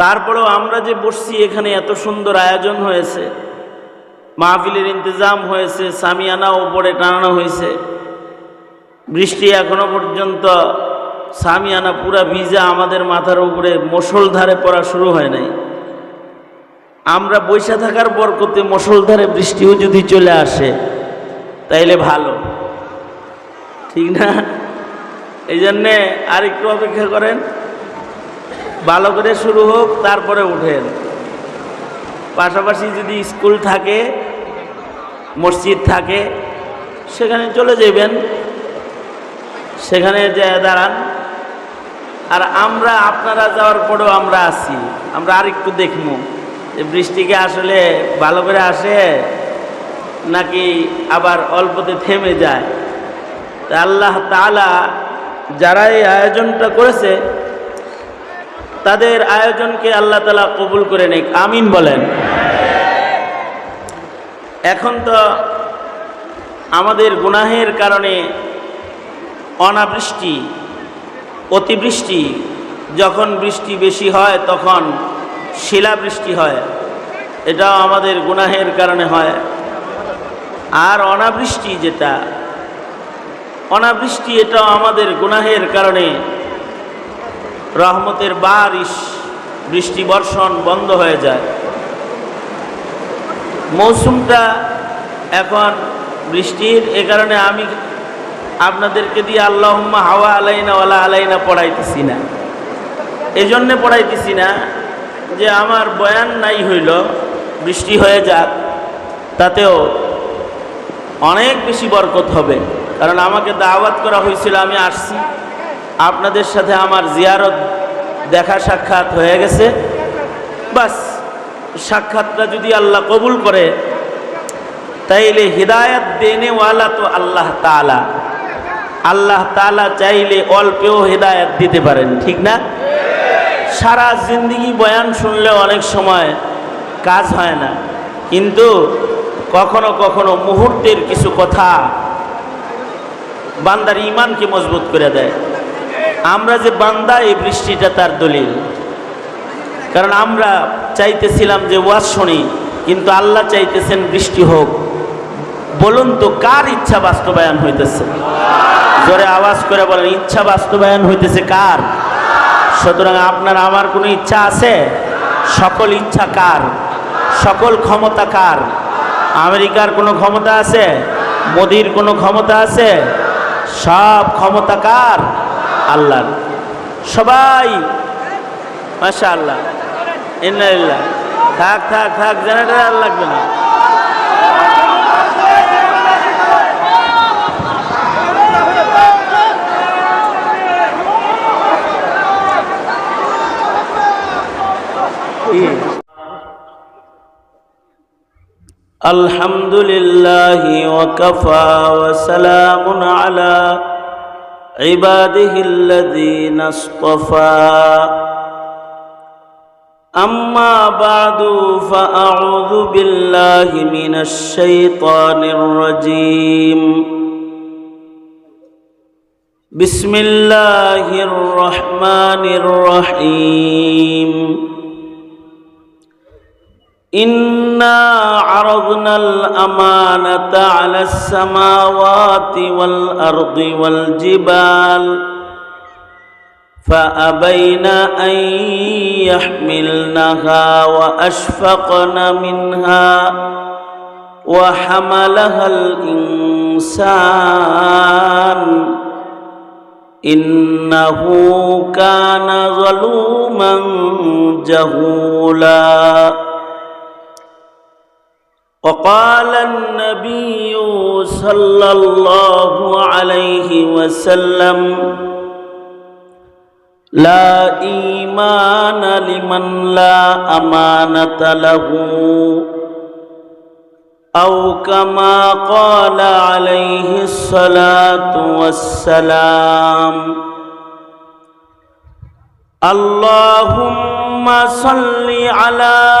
তারপরেও আমরা যে বসছি এখানে এত সুন্দর আয়োজন হয়েছে। মাহফিলের ইন্তজাম হয়েছে সামিয়ানা ওপরে টানানো হয়েছে। বৃষ্টি এখনও পর্যন্ত, সামিয়ানা পুরা ভিজা আমাদের মাথার উপরে মুসলধারে পড়া শুরু হয় নাই। আমরা বৈশা থাকার পর বরকতে মুসলধারে বৃষ্টিও যদি চলে আসে, তাইলে ভালো। ঠিক না? এই জন্যে আর একটু অপেক্ষা করেন। ভালো করে শুরু হোক, তারপরে উঠেন। পাশাপাশি যদি স্কুল থাকে, মসজিদ থাকে, সেখানে চলে যাবেন। সেখানে যে দাঁড়ান। আর আমরা, আপনারা যাওয়ার পরেও আমরা আসি আমরা আর একটু দেখব যে বৃষ্টিকে আসলে ভালো করে আসে নাকি আবার অল্পতে থেমে যায়। তা আল্লাহ তালা যারা এই আয়োজনটা করেছে তাদের আয়োজনকে আল্লাহ তালা কবুল করে নেই আমিন বলেন। এখন তো আমাদের গুনাহের কারণে অনাবৃষ্টি, অতিবৃষ্টি, যখন বৃষ্টি বেশি হয় তখন শিলাবৃষ্টি হয়। এটাও আমাদের গুনাহের কারণে হয়। আর অনাবৃষ্টি যেটা, অনাবৃষ্টি এটাও আমাদের গুনাহের কারণে রহমতের বারিশ, বৃষ্টি বর্ষণ বন্ধ হয়ে যায়। মৌসুমটা এখন বৃষ্টির, এ কারণে আমি আপনাদেরকে দিয়ে আল্লাহম্মা হাওয়া আলাইনা ওয়ালা আলাইনা পড়াইতেছি না। এই জন্যে পড়াইতেছি না যে আমার বয়ান নাই হইল, বৃষ্টি হয়ে যাক, তাতেও অনেক বেশি বরকত হবে। কারণ আমাকে দাওয়াত করা হয়েছিল, আমি আসছি। আপনাদের সাথে আমার জিয়ারত দেখা সাক্ষাৎ হয়ে গেছে। বাস, সাক্ষাৎটা যদি আল্লাহ কবুল করে, তাইলে হৃদায়ত দেনেওয়ালা তো আল্লাহ তালা আল্লাহ তালা চাইলে অল্পেও হৃদায়ত দিতে পারেন, ঠিক না? সারা জিন্দগি বয়ান শুনলে অনেক সময় কাজ হয় না। কিন্তু কখনো কখনো মুহূর্তের কিছু কথা বান্দার ইমানকে মজবুত করে দেয়। আমরা যে বান্দা, এই বৃষ্টিটা তার দলিল। কারণ আমরা চাইতেছিলাম যে ওয়াজ শুনি, কিন্তু আল্লাহ চাইতেছেন বৃষ্টি হোক। বলুন তো, কার ইচ্ছা বাস্তবায়ন হইতেছে? জোরে আওয়াজ করে বলেন, ইচ্ছা বাস্তবায়ন হইতেছে কার? সুতরাং আপনার, আমার কোনো ইচ্ছা আছে? সকল ইচ্ছা কার? সকল ক্ষমতা কার? আমেরিকার কোনো ক্ষমতা আছে? মোদির কোনো ক্ষমতা আছে? সব ক্ষমতা কার? আল্লাহর সবাই মাশা আল্লাহ ইন্নালিল্লাহ থাক থাক থাক জেনারেটর আর লাগবে না الحمد لله وكفى وسلام على عباده الذين اصطفى أما بعد فأعوذ بالله من الشيطان الرجيم بسم الله الرحمن الرحيم إنا عرضنا الأمانة على السماوات والأرض والجبال فأبين أن يحملنها وأشفقن منها وحملها الإنسان. إنه كان ظلوما جهولا. وقال النبي صلى الله عليه وسلم لا إيمان لمن لا أمانة له أو كما قال عليه الصلاة والسلام اللهم صل على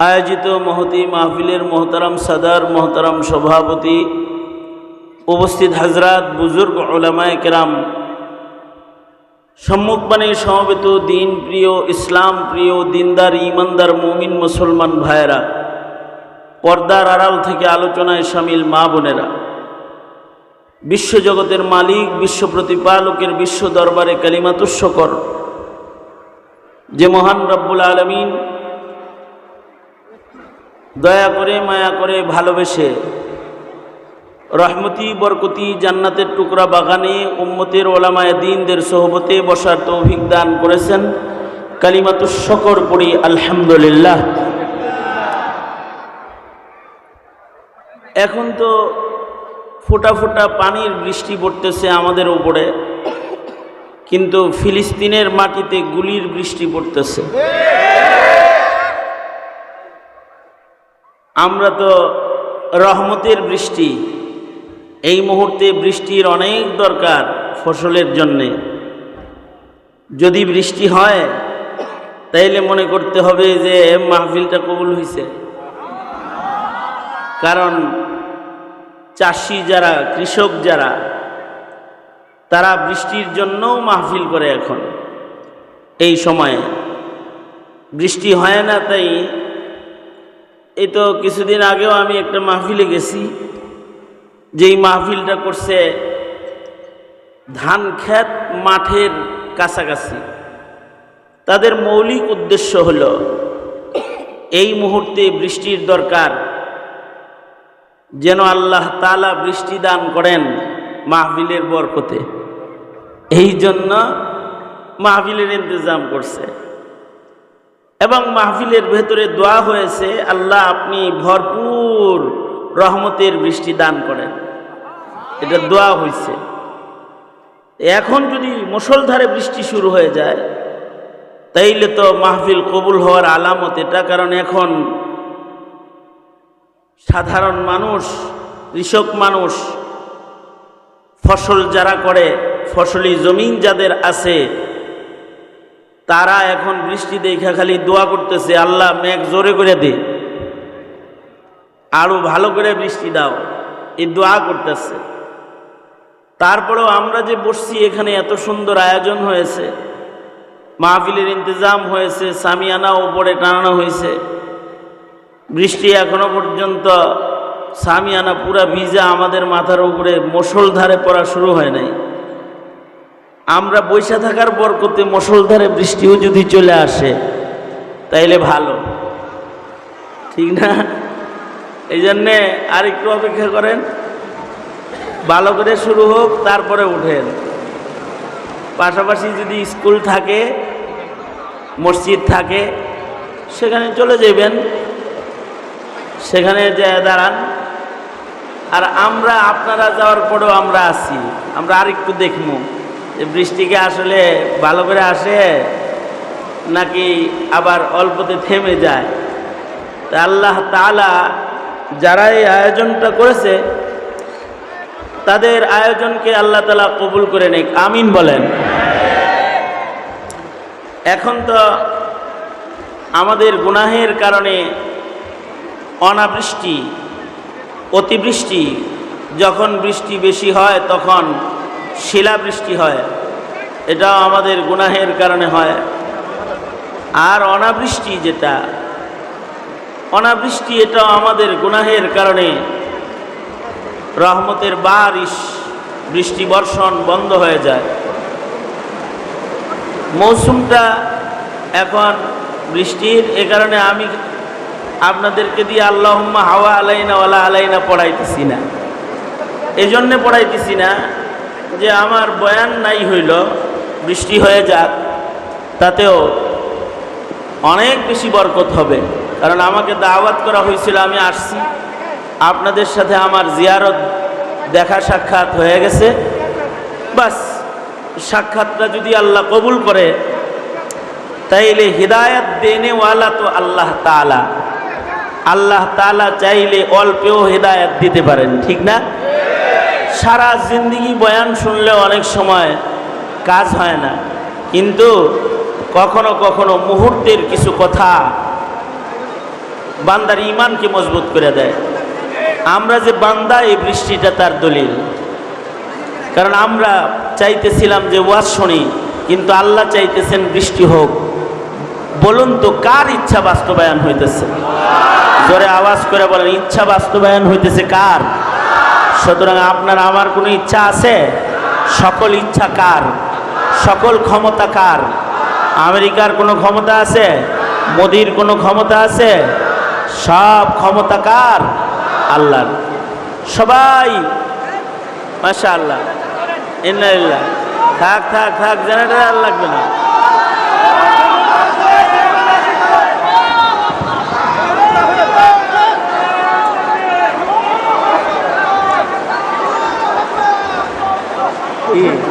আয়োজিত মহতি মাহফিলের মোহতারাম সাদার, মোহতারাম সভাপতি উপস্থিত হাজরাত বুজুর্গ ওলামায় কেরাম। সম্মুখবাণী সমবেত দিন প্রিয় ইসলাম, প্রিয় দিনদার, ইমানদার, মুমিন, মুসলমান ভাইয়েরা, পর্দার আড়াল থেকে আলোচনায় সামিল মা বোনেরা। বিশ্বজগতের মালিক বিশ্ব প্রতিপালকের বিশ্ব দরবারে কালিমাতুস্যকর যে মহান রব্বুল আলমিন দয়া করে, মায়া করে, ভালোবেসে রহমতি, বরকতি, জান্নাতের টুকরা বাগানে উম্মতের ওলামায় দিনদের সোহবতে বসার তৌফিক দান করেছেন। কালিমাতুস শকর পড়ি, আলহামদুলিল্লাহ। এখন তো ফোটা ফোটা পানির বৃষ্টি পড়তেছে আমাদের উপরে, কিন্তু ফিলিস্তিনের মাটিতে গুলির বৃষ্টি পড়তেছে। আমরা তো রহমতের বৃষ্টি, এই মুহূর্তে বৃষ্টির অনেক দরকার ফসলের জন্যে। যদি বৃষ্টি হয়, তাইলে মনে করতে হবে যে মাহফিলটা কবুল হয়েছে কারণ চাষি যারা, কৃষক যারা, তারা বৃষ্টির জন্যও মাহফিল করে এখন। এই সময়ে। বৃষ্টি হয় না তাই এই তো কিছুদিন আগেও আমি একটা মাহফিলে গেছি। যেই মাহফিলটা করছে ধান ক্ষেত মাঠের কাছাকাছি। তাদের মৌলিক উদ্দেশ্য হল, এই মুহূর্তে বৃষ্টির দরকার যেন আল্লাহ তালা বৃষ্টি দান করেন মাহফিলের বরকতে। এই জন্য মাহফিলের ইন্তজাম করছে। এবং মাহফিলের ভেতরে দোয়া হয়েছে, আল্লাহ আপনি ভরপুর রহমতের বৃষ্টি দান করেন। এটা দোয়া হয়েছে এখন যদি মুসলধারে বৃষ্টি শুরু হয়ে যায়, তাইলে তো মাহফিল কবুল হওয়ার আলামত এটা, কারণ এখন সাধারণ মানুষ, কৃষক মানুষ, ফসল যারা করে, ফসলি জমিন যাদের আছে, তারা এখন বৃষ্টি দেখা খালি দোয়া করতেছে, আল্লাহ মেঘ জোরে করে দে, আরও ভালো করে বৃষ্টি দাও। এই দোয়া করতেছে। তারপরেও আমরা যে বসছি এখানে এত সুন্দর আয়োজন হয়েছে। মাহফিলের ইন্তজাম হয়েছে সামিয়ানা ওপরে টানানো হয়েছে। বৃষ্টি এখনও পর্যন্ত সামিয়ানা পুরা ভিজা আমাদের মাথার উপরে মুসলধারে পড়া শুরু হয় নাই। আমরা বৈশা থাকার পর বরকতে মুসলধারে বৃষ্টিও যদি চলে আসে, তাইলে ভালো। ঠিক না? এই জন্যে আর একটু অপেক্ষা করেন। ভালো করে শুরু হোক, তারপরে উঠেন। পাশাপাশি যদি স্কুল থাকে, মসজিদ থাকে, সেখানে চলে যাবেন। সেখানে যে দাঁড়ান। আর আমরা, আপনারা যাওয়ার পরেও আমরা আসি আমরা আর একটু দেখব। যে বৃষ্টিকে আসলে ভালো করে আসে, নাকি আবার অল্পতে থেমে যায়। তা আল্লাহ তালা যারা এই আয়োজনটা করেছে, তাদের আয়োজনকে আল্লাহ তালা কবুল করে নেক। আমিন বলেন। এখন তো আমাদের গুনাহের কারণে অনাবৃষ্টি, অতিবৃষ্টি, যখন বৃষ্টি বেশি হয় তখন শিলাবৃষ্টি হয়। এটাও আমাদের গুনাহের কারণে হয়। আর অনাবৃষ্টি যেটা, অনাবৃষ্টি এটাও আমাদের গুনাহের কারণে। রহমতের বারিশ, বৃষ্টি বর্ষণ বন্ধ হয়ে যায়। মৌসুমটা এখন বৃষ্টির এ কারণে আমি আপনাদেরকে দিয়ে আল্লাহম্মা হাওয়া আলাইনা ওয়ালা আলাইনা পড়াইতেছি না। এই জন্যে পড়াইতেছি না যে আমার বয়ান নাই হইল, বৃষ্টি হয়ে যাক, তাতেও অনেক বেশি বরকত হবে। কারণ আমাকে দাওয়াত করা হয়েছিল, আমি আসছি। আপনাদের সাথে আমার জিয়ারত দেখা সাক্ষাৎ হয়ে গেছে। বাস, সাক্ষাৎটা যদি আল্লাহ কবুল করে, তাইলে হৃদায়ত দেনেওয়ালা তো আল্লাহ তালা আল্লাহ তালা চাইলে অল্পেও হৃদায়ত দিতে পারেন, ঠিক না? সারা জিন্দগি বয়ান শুনলে অনেক সময় কাজ হয় না। কিন্তু কখনো কখনো মুহূর্তের কিছু কথা বান্দার ইমানকে মজবুত করে দেয়। আমরা যে বান্দা, এই বৃষ্টিটা তার দলিল। কারণ আমরা চাইতেছিলাম যে ওয়াজ শুনি, কিন্তু আল্লাহ চাইতেছেন বৃষ্টি হোক। বলুন তো, কার ইচ্ছা বাস্তবায়ন হইতেছে? জোরে আওয়াজ করে বলেন, ইচ্ছা বাস্তবায়ন হইতেছে কার? সুতরাং আপনার, আমার কোনো ইচ্ছা আছে? সকল ইচ্ছা কার? সকল ক্ষমতা কার? আমেরিকার কোনো ক্ষমতা আছে? মোদির কোনো ক্ষমতা আছে? সব ক্ষমতা কার? আল্লাহর। সবাই মাশা আল্লাহ ইন্নালিল্লাহ। থাক থাক থাক, জেনারেটর আর লাগবে না। Yeah.